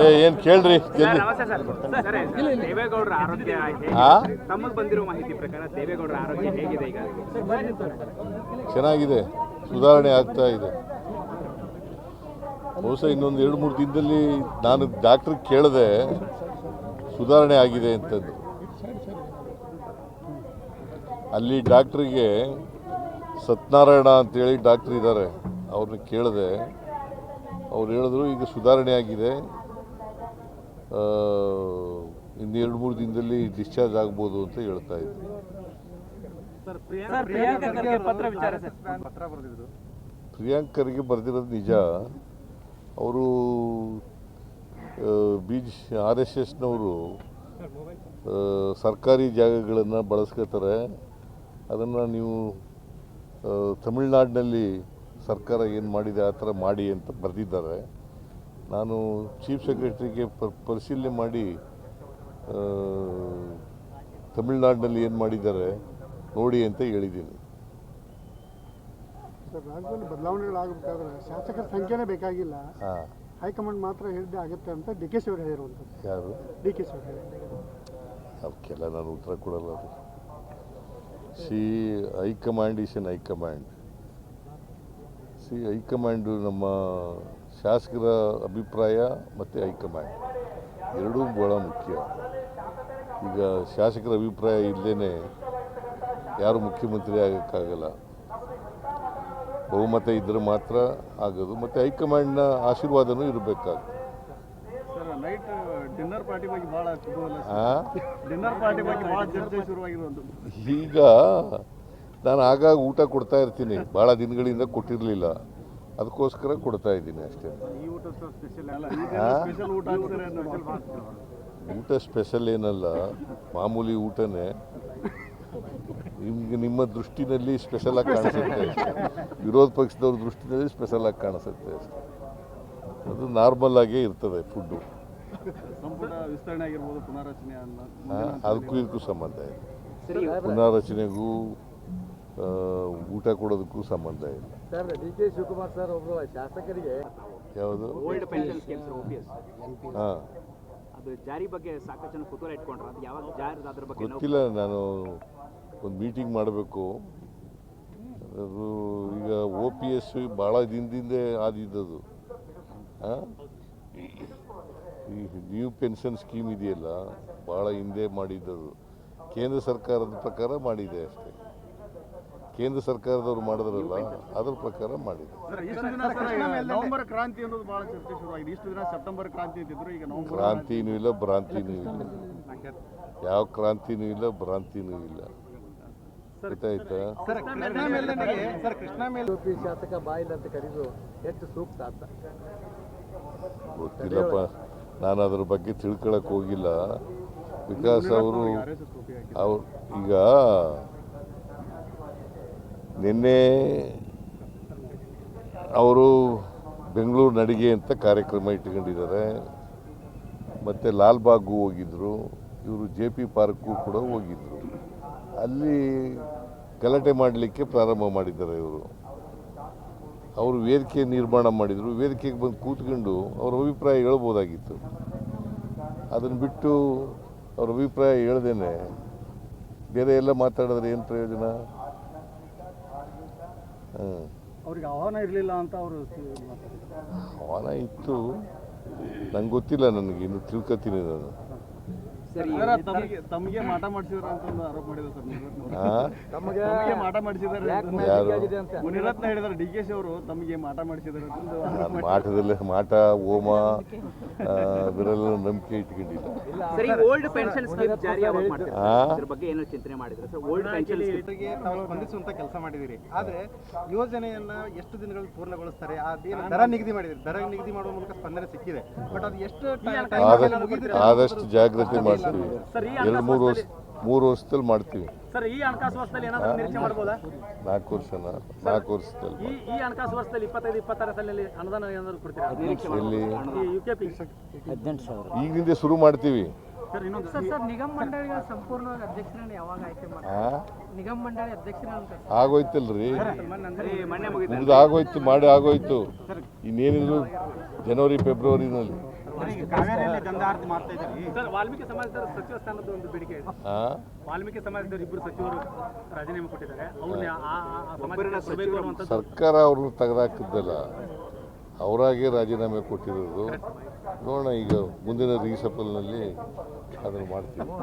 ಏ ಏನು ಕೇಳ್ರಿ ಜಲ್ದಿ. ಸರ್. ಸರ್ ದೇವೇಗೌಡರ ಆರೋಗ್ಯ ತಮಗೆ ಬಂದಿರೋ ಮಾಹಿತಿ ಪ್ರಕಾರ ದೇವೇಗೌಡರ ಆರೋಗ್ಯ ಹೇಗಿದೆ ಈಗ? ಚೆನ್ನಾಗಿದೆ. ಸುಧಾರಣೆ ಆಗ್ತಾ ಇದೆ. ಬಹುಶಃ ಇನ್ನೊಂದು ಎರಡು ಮೂರು ದಿನದಲ್ಲಿ ನಾನು ಡಾಕ್ಟರ್ ಕೇಳಿದೆ ಸುಧಾರಣೆ ಆಗಿದೆ ಅಂತದ್ದು. ಅಲ್ಲಿ ಡಾಕ್ಟ್ರಿಗೆ ಸತ್ಯನಾರಾಯಣ ಅಂತೇಳಿ ಡಾಕ್ಟ್ರ್ ಇದ್ದಾರೆ. ಅವ್ರನ್ನ ಕೇಳಿದೆ ಅವ್ರು ಹೇಳಿದ್ರು ಈಗ ಸುಧಾರಣೆ ಆಗಿದೆ. ಆ, ಇನ್ನು ಎರಡು ಮೂರು ದಿನದಲ್ಲಿ ಡಿಸ್ಚಾರ್ಜ್ ಆಗ್ಬೋದು ಅಂತ ಹೇಳ್ತಾ ಇದ್ರು. ಪ್ರಿಯಾಂಕರಿಗೆ ಪ್ರಿಯಾಂಕಾ ಖರ್ಗೆ ಪತ್ರ ವಿಚಾರ ಸರ್. ಪ್ರಿಯಾಂಕರ್ಗೆ ಬರೆದಿರೋದು ನಿಜ. ಅವರು ಬಿ ಜಿ ಆರ್ ಎಸ್ ಎಸ್ನವರು ಸರ್ಕಾರಿ ಜಾಗಗಳನ್ನು ಬಳಸ್ಕೋತಾರೆ ಅದನ್ನು ನೀವು ತಮಿಳ್ನಾಡಿನಲ್ಲಿ ಸರ್ಕಾರ ಏನು ಮಾಡಿದೆ ಆ ಥರ ಮಾಡಿ ಅಂತ ಬರೆದಿದ್ದಾರೆ. ನಾನು ಚೀಫ್ ಸೆಕ್ರೆಟರಿಗೆ ಪರಿಶೀಲನೆ ಮಾಡಿ ತಮಿಳ್ನಾಡಿನಲ್ಲಿ ಏನು ಮಾಡಿದ್ದಾರೆ ನೋಡಿ ಅಂತ ಹೇಳಿದ್ದೀನಿ. ಸರ್ ರಾಜ್ಯದಲ್ಲಿ ಬದಲಾವಣೆಗಳಾಗಬೇಕಾದ್ರೆ ಶಾಸಕರ ಸಂಖ್ಯೆನೇ ಬೇಕಾಗಿಲ್ಲ. ಹಾಂ. ಹೈಕಮಾಂಡ್ ಮಾತ್ರ ಹೇಳಿದ್ದೆ ಆಗುತ್ತೆ ಅಂತ ಡಿ ಕೆ ಶಿವರು ಹೇಳಿರುವಂಥದ್ದು. ಯಾರು? ಡಿ ಕೆ ಶಿವರು ಅವಕ್ಕೆಲ್ಲ ನಾನು ಉತ್ತರ ಕೊಡಲ್ಲ ಅದು. See high command is in high command. See high command ನಮ್ಮ ಶಾಸಕರ ಅಭಿಪ್ರಾಯ ಮತ್ತು ಹೈಕಮಾಂಡ್. ಎರಡೂ ಭಾಳ ಮುಖ್ಯ. ಈಗ ಶಾಸಕರ ಅಭಿಪ್ರಾಯ ಇಲ್ಲದೇ ಯಾರು ಮುಖ್ಯಮಂತ್ರಿ ಆಗೋಕ್ಕಾಗಲ್ಲ. ಬಹುಮತ ಇದ್ದರೆ ಮಾತ್ರ ಆಗೋದು. ಮತ್ತು ಹೈಕಮಾಂಡ್ನ ಆಶೀರ್ವಾದನೂ ಇರಬೇಕಾಗ್ತದೆ. ಈಗ ನಾನು ಆಗಾಗ ಊಟ ಕೊಡ್ತಾ ಇರ್ತೀನಿ. ಭಾಳ ದಿನಗಳಿಂದ ಕೊಟ್ಟಿರಲಿಲ್ಲ. ಅದಕ್ಕೋಸ್ಕರ ಕೊಡ್ತಾ ಇದ್ದೀನಿ ಅಷ್ಟೇ. ಈ ಊಟ ಸ್ಪೆಷಲ್ ಅಲ್ಲ? ಹಾ? ಸ್ಪೆಷಲ್ ಊಟ ಹಾಕ್ತಾರೆ ಅನ್ನೋ ಊಟ ಸ್ಪೆಷಲ್ ಏನಲ್ಲ ಮಾಮೂಲಿ ಊಟನೇ. ನಿಮ್ಗೆ ನಿಮ್ಮ ದೃಷ್ಟಿನಲ್ಲಿ ಸ್ಪೆಷಲ್ ಆಗಿ ಕಾಣಿಸುತ್ತೆ ವಿರೋಧ ಪಕ್ಷದವ್ರ ದೃಷ್ಟಿನಲ್ಲಿ ಸ್ಪೆಷಲ್ ಆಗಿ ಕಾಣಿಸುತ್ತೆ ಅಷ್ಟೇ. ಅದು ನಾರ್ಮಲ್ ಆಗೇ ಇರ್ತದೆ ಫುಡ್ಡು ಅದಕ್ಕೂ ಇದಕ್ಕೂ ಸಂಬಂಧ ಇದೆ ಪುನಾರಚನೆಗೂ ಊಟ ಕೊಡೋದಕ್ಕೂ ಸಂಬಂಧ ಇಲ್ಲ. Sir D K Shivakumar sir ಒಬ್ರು ಶಾಸಕರಿಗೆ ಯಾವುದು? ಓಲ್ಡ್ ಪೆನ್ಷನ್ ಹಾಂ. ಅದು ಜಾರಿ ಬಗ್ಗೆ ಸಾಕಷ್ಟು ಜನ ಕುತೂಹಲ ಇಟ್ಕೊಂಡ್ರು. ಅದು ಯಾವಾಗ ಜಾರಿ ಅದ್ರ ಬಗ್ಗೆ ನಾವು ಗೊತ್ತಿಲ್ಲ ನಾನು ಒಂದು ಮೀಟಿಂಗ್ ಮಾಡಬೇಕು. ಅದು ಈಗ ಒ ಪಿ ಎಸ್ ಭಾಳ ದಿನದಿಂದ ಆದಿದ್ದದು. ಆ? ಈ ನ್ಯೂ ಪೆನ್ಷನ್ ಸ್ಕೀಮ್ ಇದೆಯಲ್ಲ ಭಾಳ ಹಿಂದೆ ಮಾಡಿದ್ದದು. ಕೇಂದ್ರ ಸರ್ಕಾರದ ಪ್ರಕಾರ ಮಾಡಿದೆ ಅಷ್ಟೇ. ಕೇಂದ್ರ ಸರ್ಕಾರದವರು ಮಾಡಿದ್ರಲ್ಲ ಅದ್ರ ಪ್ರಕಾರ ಮಾಡಿದ್ರು. ನವೆಂಬರ್ ಕ್ರಾಂತಿ ಅನ್ನೋದು ಬಹಳ ಚರ್ಚೆ ಶುರುವಾಗಿದೆ ಇಷ್ಟು ದಿನ ಸೆಪ್ಟೆಂಬರ್ ಕ್ರಾಂತಿ ಅಂತಿದ್ರು ಈಗ ನವೆಂಬರ್ ಕ್ರಾಂತಿನೂ ಇಲ್ಲ ಭ್ರಾಂತಿನೂ ಇಲ್ಲ. ಯಾವ ಕ್ರಾಂತಿನೂ ಇಲ್ಲ ಭ್ರಾಂತಿನೂ ಇಲ್ಲ. ಗೊತ್ತಾಯ್ತಾ? ಶಾಸಕ ಬಾಯಿಲ್ ಅಂತ ಕರೆದು ಎಷ್ಟು ಸೂಕ್ತ ಅಂತ. ಗೊತ್ತಿಲ್ಲಪ್ಪ ನಾನು ಅದ್ರ ಬಗ್ಗೆ ತಿಳ್ಕೊಳಕ್ ಹೋಗಿಲ್ಲ. ವಿಕಾಸ್ ಅವರು ಅವ್ರು ಈಗ ನಿನ್ನೆ ಅವರು ಬೆಂಗಳೂರು ನಡಿಗೆ ಅಂತ ಕಾರ್ಯಕ್ರಮ ಇಟ್ಕೊಂಡಿದ್ದಾರೆ ಮತ್ತು ಲಾಲ್ಬಾಗ್ಗೂ ಹೋಗಿದ್ದರು ಇವರು ಜೆ ಪಿ ಪಾರ್ಕ್ಗೂ ಕೂಡ ಹೋಗಿದ್ದರು ಅಲ್ಲಿ ಗಲಾಟೆ ಮಾಡಲಿಕ್ಕೆ ಪ್ರಾರಂಭ ಮಾಡಿದ್ದಾರೆ ಇವರು. ಅವರು ವೇದಿಕೆ ನಿರ್ಮಾಣ ಮಾಡಿದರು. ವೇದಿಕೆಗೆ ಬಂದು ಕೂತ್ಕೊಂಡು ಅವ್ರ ಅಭಿಪ್ರಾಯ ಹೇಳ್ಬೋದಾಗಿತ್ತು. ಅದನ್ನು ಬಿಟ್ಟು ಅವ್ರ ಅಭಿಪ್ರಾಯ ಹೇಳ್ದೇನೆ. ಬೇರೆ ಎಲ್ಲ ಮಾತಾಡಿದ್ರೆ ಏನು ಪ್ರಯೋಜನ? ಅವ್ರಿಗೆ ಆಹ್ವಾನ ಇರಲಿಲ್ಲ ಅಂತ ಅವರು ಆಹ್ವಾನ ಇತ್ತು. ನಂಗೆ ಗೊತ್ತಿಲ್ಲ ನನಗೆ ಇನ್ನು ತಿಳ್ಕೊತೀನಿ ನಾನು. ತಮಗೆ ತಮಗೆ ಮಾಟ ಮಾಡಿಸಿದಾರೆ ಅಂತ ಒಂದು ಆರೋಪ ಮಾಡಿದ್ರು ಸರ್ ತಮಗೆ ಮಾಟ ಮಾಡಿಸಿದ್ದಾರೆ ಅಂತ. ಮುನಿರತ್ನ ಡಿ ಕೆ ಶಿ ಅವರು ತಮಗೆ ಮಾಟ ಮಾಡಿಸಿದ್ದಾರೆ ಮಾಟದಲ್ಲೇ ಮಾಟ ಆ, ಇವರೆಲ್ಲ ನಂಬಿಕೆ ಇಟ್ಕೊಂಡಿಲ್ಲ ಸರಿ ಓಲ್ಡ್ ಪೆನ್ಷನ್ ಸ್ಕೀಮ್ ಜಾರಿ ಯಾವಾಗ ಮಾಡ್ತಾರೆ? ಅದ್ರ ಬಗ್ಗೆ ಏನೋ ಚಿಂತನೆ ಮಾಡಿದ್ರೆ ಸರ್ ಓಲ್ಡ್ ಪೆನ್ಷನ್ ತಾವು ಸ್ಪಂದಿಸುವಂತ ಕೆಲಸ ಮಾಡಿದಿರಿ ಆದ್ರೆ ಯೋಜನೆಯನ್ನ ಎಷ್ಟು ದಿನಗಳಲ್ಲಿ ಪೂರ್ಣಗೊಳಿಸ್ತಾರೆ? ಅದೇನು ದರ ನಿಗದಿ ಮಾಡಿದಿರಿ ದರ ನಿಗದಿ ಮಾಡುವ ಮೂಲಕ ಸ್ಪಂದನೆ ಸಿಕ್ಕಿದೆ. ಬಟ್ ಅದು ಎಷ್ಟು ಆದಷ್ಟು ಆದಷ್ಟು ಜಾಗ್ರತೆ ಎರಡು ಮೂರು ವರ್ಷ ಮೂರು ವರ್ಷದಲ್ಲಿ ಮಾಡ್ತೀವಿ. ಸರ್ ಈ ಹಣಕಾಸು ವರ್ಷದಲ್ಲಿ ಏನಾದರೂ ನಿರೀಕ್ಷೆ ಮಾಡ್ಬೋದಾ? ನಾಲ್ಕು ವರ್ಷನ ನಾಲ್ಕು ವರ್ಷದಲ್ಲಿ. ಈ ಈ ಹಣಕಾಸು ವರ್ಷದಲ್ಲಿ ಇಪ್ಪತ್ತೈದು ಇಪ್ಪತ್ತಾರ ಸಾಲಿನಲ್ಲಿ ಅನುದಾನ ಏನಾದರೂ ಕೊಡ್ತೀರಾ? ಎಲ್ಲಿ? ಈ ಯು ಕೆ ಪಿ ಈಗಿನಿಂದ ಶುರು ಮಾಡ್ತೀವಿ. ಸರ್ ಇನ್ನೊಂದು ಸರ್ ಸರ್ ನಿಗಮ ಮಂಡಳಿಗಳ ಸಂಪೂರ್ಣವಾಗಿ ಅಧ್ಯಕ್ಷರನ್ನ ಯಾವಾಗ ಆಯ್ಕೆ ಮಾಡ್ತಾರೆ? ನಿಗಮ ಮಂಡಳಿ ಅಧ್ಯಕ್ಷರನ್ನ ಆಗೋಯ್ತಲ್ರಿ. ಆಗೋಯ್ತು ಮಾಡಿ ಆಗೋಯ್ತು. ಇನ್ನೇನಿದ್ರು ಜನವರಿ ಫೆಬ್ರವರಿನಲ್ಲಿ. ವಾಲ್ಮೀಕಿ ಸಮಾಜದ ಸಚಿವ ಸ್ಥಾನದ ಒಂದು ಬೇಡಿಕೆ ಇದೆ. ಆ? ವಾಲ್ಮೀಕಿ ಸಮಾಜದ ಇಬ್ಬರು ಸಚಿವರು ರಾಜೀನಾಮೆ ಕೊಟ್ಟಿದ್ದಾರೆ. ಸರ್ಕಾರ ಅವ್ರನ್ನ ತೆಗೆದಾಕಿದ್ದಲ್ಲ ಅವರಾಗೆ ರಾಜೀನಾಮೆ ಕೊಟ್ಟಿರೋದು. ನೋಡೋಣ ಈಗ ಮುಂದಿನ ರೀಸಪಲ್ನಲ್ಲಿ ಅದನ್ನು ಮಾಡ್ತೀವಿ.